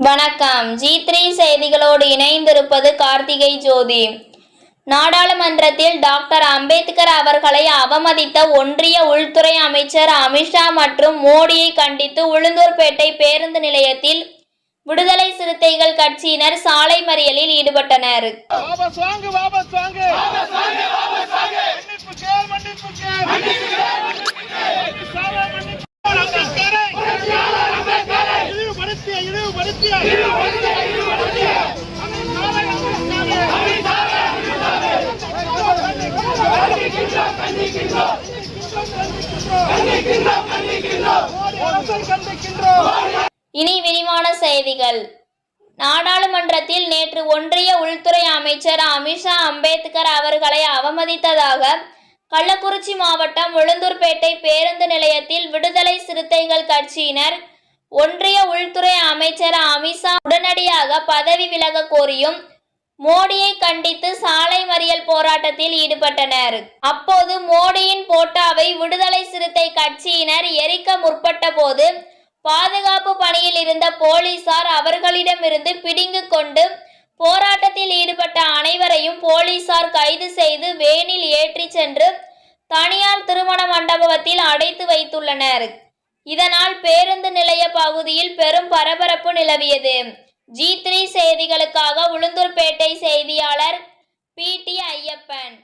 வணக்கம். G three செய்திகளோடு இணைந்திருப்பது கார்த்திகை ஜோதி. நாடாளுமன்றத்தில் டாக்டர் அம்பேத்கர் அவர்களை அவமதித்த ஒன்றிய உள்துறை அமைச்சர் அமித்ஷா மற்றும் மோடியை கண்டித்து உளுந்தூர்பேட்டை பேருந்து நிலையத்தில் விடுதலை சிறுத்தைகள் கட்சியினர் சாலை மறியலில் ஈடுபட்டனர். இனி விரிவான செய்திகள். நாடாளுமன்றத்தில் நேற்று ஒன்றிய உள்துறை அமைச்சர் அமித்ஷா அம்பேத்கர் அவர்களை அவமதித்ததாக கள்ளக்குறிச்சி மாவட்டம் உளுந்தூர்பேட்டை பேருந்து நிலையத்தில் விடுதலை சிறுத்தைகள் கட்சியினர் ஒன்றிய உள்துறை அமைச்சர் அமித்ஷா உடனடியாக பதவி விலக கோரியும் மோடியை கண்டித்து சாலை மறியல் போராட்டத்தில் ஈடுபட்டனர். அப்போது மோடியின் போட்டாவை விடுதலை சிறுத்தை கட்சியினர் எரிக்க முற்பட்ட போது பாதுகாப்பு பணியில் இருந்த போலீசார் அவர்களிடமிருந்து பிடுங்கு கொண்டு போராட்டத்தில் ஈடுபட்ட அனைவரையும் போலீசார் கைது செய்து வேனில் ஏற்றிச் சென்று தனியார் திருமண மண்டபத்தில் அடைத்து வைத்துள்ளனர். இதனால் பேருந்து நிலைய பகுதியில் பெரும் பரபரப்பு நிலவியது. ஜி த்ரீ செய்திகளுக்காக உளுந்தூர்பேட்டை செய்தியாளர் பி டி ஐயப்பன்.